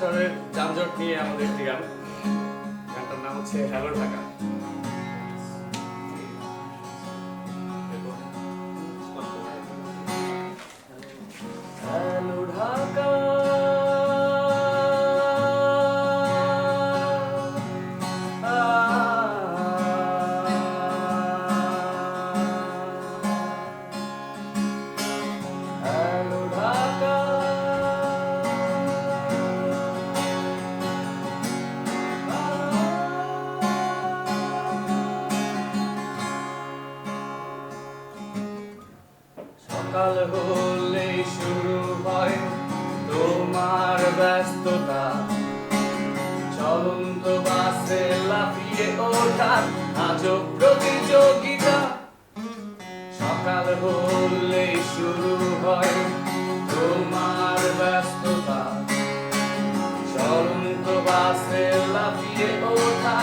শহরের যানজট নিয়ে আমাদের একটি গান। গানটার নাম হচ্ছে হ্যালো ঢাকা। সকাল হলে শুরু হয় তোমার ব্যস্ততা। চলন্ত বাসে লাফিয়ে ওঠা আজব প্রতিযোগিতা। সকাল হলে শুরু হয় তোমার ব্যস্ততা। চলন্ত বাসে লাফিয়ে ওঠা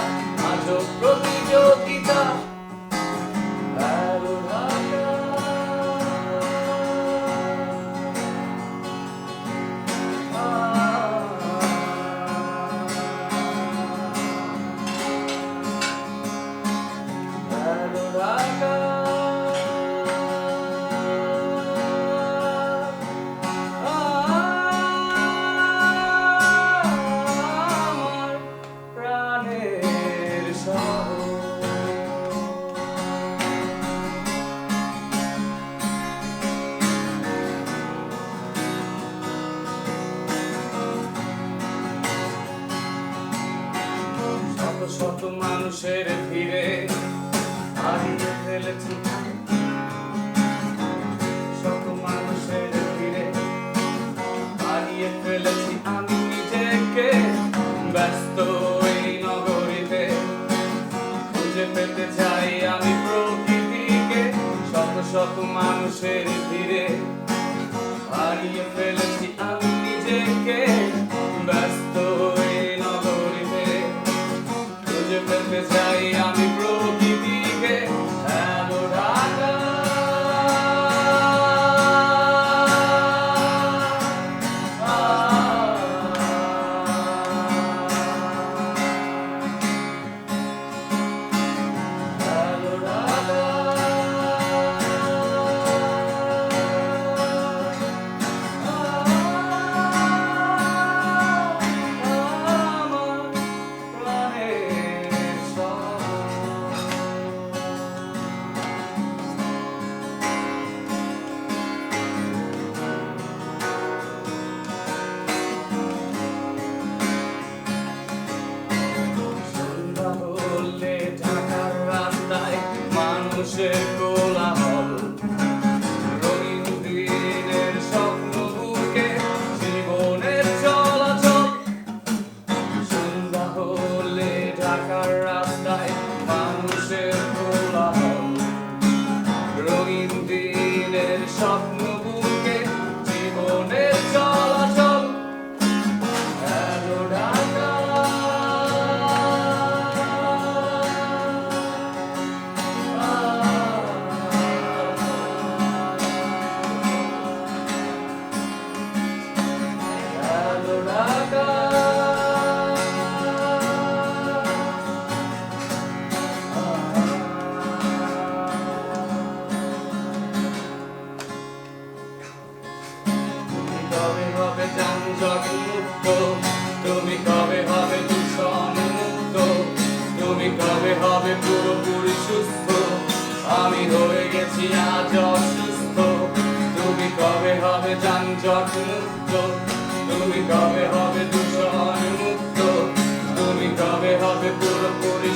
আজব প্রতিযোগিতা। শত মানুষের ভিড়ে হারিয়ে ফেলেছি। শত মানুষের ভিড়ে হারিয়ে ফেলেছি। আমি নিজেকে ব্যস্ত এই নগরীতে খুঁজে পেতে চাই। আমি প্রকৃতিকে শত শত মানুষের ভিড়ে হারিয়ে ফেলেছি। খুঁজে পেতে চাই আমি মানুষের কোলাহল। রঙিন দিনের স্বপ্ন বুকে জীবনের চলাচল। সন্ধ্যা হলে ঢাকার রাস্তায় মানুষের কোলাহল। রঙিন দিনের স্বপ্ন কবে হবে দূষণ মুক্ত তুমি কবে হবে পুরোপুরি সুস্থ? আমি হয়ে গেছি আজ অসুস্থ। তুমি কবে হবে যানজট মুক্ত? তুমি কবে হবে দূষণ মুক্ত তুমি কবে হবে পুরোপুরি